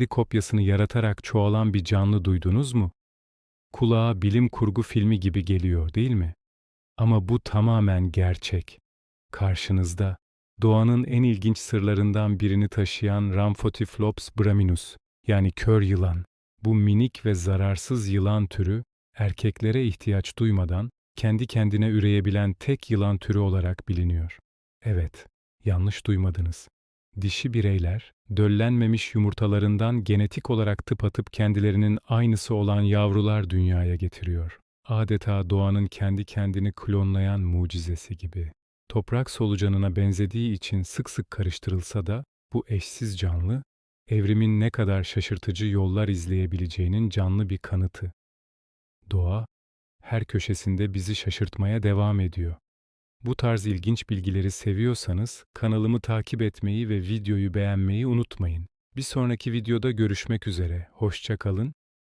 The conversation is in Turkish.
kendi kopyasını yaratarak çoğalan bir canlı duydunuz mu? Kulağa bilim kurgu filmi gibi geliyor, değil mi? Ama bu tamamen gerçek. Karşınızda doğanın en ilginç sırlarından birini taşıyan Rhamphotyphlops braminus yani kör yılan. Bu minik ve zararsız yılan türü erkeklere ihtiyaç duymadan kendi kendine üreyebilen tek yılan türü olarak biliniyor. Evet, yanlış duymadınız. Dişi bireyler, döllenmemiş yumurtalarından genetik olarak tıpatıp kendilerinin aynısı olan yavrular dünyaya getiriyor. Adeta doğanın kendi kendini klonlayan mucizesi gibi. Toprak solucanına benzediği için sık sık karıştırılsa da bu eşsiz canlı, evrimin ne kadar şaşırtıcı yollar izleyebileceğinin canlı bir kanıtı. Doğa, her köşesinde bizi şaşırtmaya devam ediyor. Bu tarz ilginç bilgileri seviyorsanız kanalımı takip etmeyi ve videoyu beğenmeyi unutmayın. Bir sonraki videoda görüşmek üzere. Hoşça kalın,